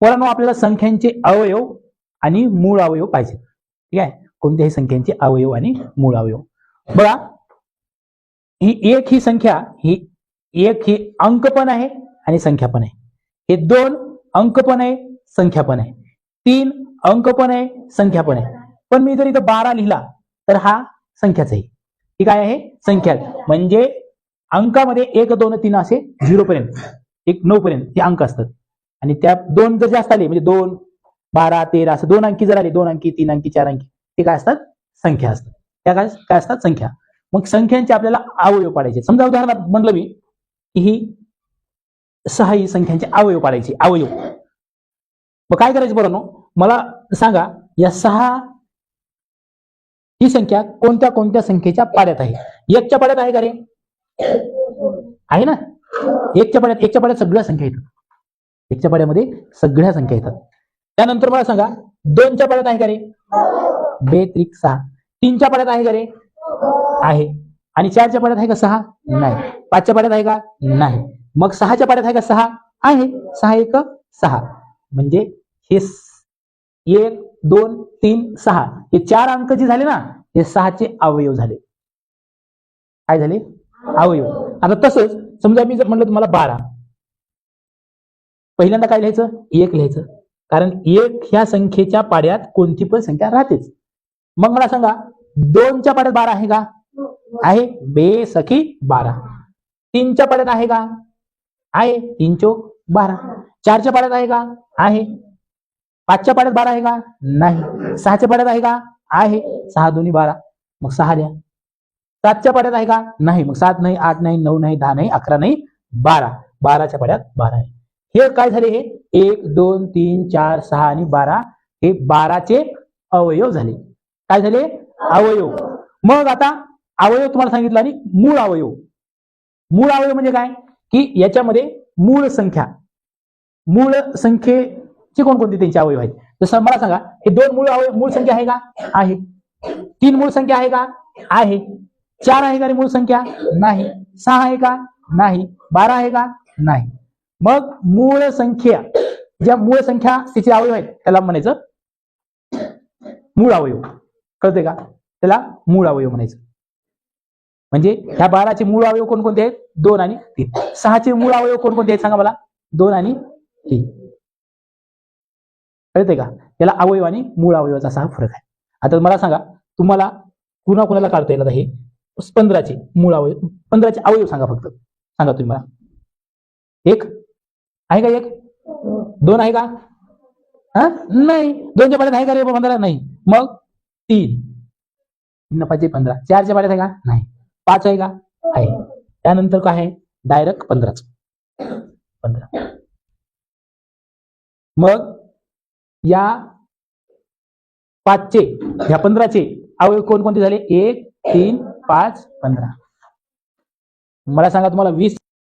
पोरांनो आपल्याला संख्यांचे अवयव आणि मूळ अवयव पाहिजे. ठीक आहे? कोणत्याही संख्यांचे अवयव आणि मूळ अवयव. बघा ही एक ही संख्या ही एक ही अंक पण आहे आणि संख्या पण आहे. हे दोन अंक पण आहे संख्या पण आहे. तीन अंक पण आहे संख्या पण आहे. पण मी जर इथं बारा लिहिला तर हा संख्याच आहे. ही काय आहे? संख्या. म्हणजे अंकामध्ये एक दोन तीन असे झिरो पर्यंत एक नऊ पर्यंत हे अंक असतात. आणि त्या दोन जर जास्त आले म्हणजे दोन बारा तेरा असं दोन अंकी जर आले दोन अंकी तीन अंकी चार अंकी ते काय असतात? संख्या असतात. त्या काय काय असतात? संख्या. मग संख्यांचे आपल्याला अवयव पाडायचे. समजा उदाहरणार्थ म्हणलं मी की ही सहा ही संख्यांचे अवयव पाडायचे अवयव. मग काय करायचं बरं मला सांगा या सहा ही संख्या कोणत्या कोणत्या संख्येच्या पाड्यात आहे? एकच्या पाड्यात आहे का रे? आहे ना? एकच्या पाड्यात एकच्या पाड्यात सगळ्या संख्या येतात एकच्या पाड्यामध्ये सगळ्या संख्या येतात. त्यानंतर मला सांगा दोनच्या पाड्यात आहे का रे? बेत्रिक सहा तीनच्या पाड्यात आहे का रे? आहे. आणि चारच्या पाड्यात आहे का सहा? नाही. पाचच्या पाड्यात आहे का? नाही. मग सहाच्या पाड्यात आहे का सहा? आहे. सहा एक सहा. म्हणजे हे एक दोन तीन सहा. हे चार अंक जे झाले ना हे सहाचे अवयव झाले. काय झाले? अवयव. आता तसंच समजा मी जर म्हणलं तुम्हाला बारा. पहिल्यांदा काय लिहायचं? एक लिहायचं. कारण एक ह्या संख्येच्या पाड्यात कोणती पण संख्या राहतेच. मग मला सांगा दोनच्या पाड्यात बारा आहे का? आहे. बे सखी बारा. तीनच्या पाड्यात आहे का? आहे. तीन चोक बारा. चारच्या पाड्यात आहे का? आहे. पाचच्या पाड्यात बारा आहे का? नाही. सहाच्या पाड्यात आहे का? आहे. सहा दोन्ही बारा. मग सहा द्या सातच्या पाड्यात आहे का? नाही. मग सात नाही आठ नाही नऊ नाही दहा नाही अकरा नाही बारा. बाराच्या पाड्यात बारा आहे. हे काय झाले हे? एक दोन तीन चार सहा आणि बारा हे बाराचे अवयव झाले. काय झाले? अवयव. मग आता अवयव तुम्हाला सांगितलं आणि मूळ अवयव. मूळ अवयव म्हणजे काय? की याच्यामध्ये मूळ संख्या. मूळ संख्येचे कोणकोणते त्यांचे अवयव आहेत? जसं मला सांगा हे दोन मूळ अवयव मूळ संख्या आहे का? आहे. तीन मूळ संख्या आहे का? आहे. चार आहे का मूळ संख्या? नाही. सहा आहे का? नाही. बारा आहे का? नाही. मग मूळ संख्या ज्या मूळ संख्या तिचे अवयव आहेत त्याला म्हणायचं मूळ अवयव. कळते का? त्याला मूळ अवयव म्हणायचं. म्हणजे ह्या बाराचे मूळ अवयव कोणकोणते आहेत? दोन आणि तीन. सहाचे मूळ अवयव कोणकोणते आहेत? सांगा मला. दोन आणि तीन. कळते का? त्याला अवयव आणि मूळ अवयवाचा असा फरक आहे. आता मला सांगा तुम्हाला कुणा कुणाला काढता येईल आता हे पंधराचे मूळ अवयव पंधराचे अवयव सांगा फक्त. सांगा तुम्ही मला. एक आहे का एक? दोन आहे का? हा? नाही. दोनच्या पाड्यात आहे का रे पंधरा? नाही. मग तीन. तीन पाचशे पंधरा. चारच्या पाड्यात आहे का? नाही. पाच आहे का? आहे. त्यानंतर काय आहे? डायरेक्ट पंधराच. पंधरा. मग या पाचचे ह्या पंधराचे अवयव कोणकोणते झाले? एक तीन पाच पंधरा. मला सांगा तुम्हाला वीस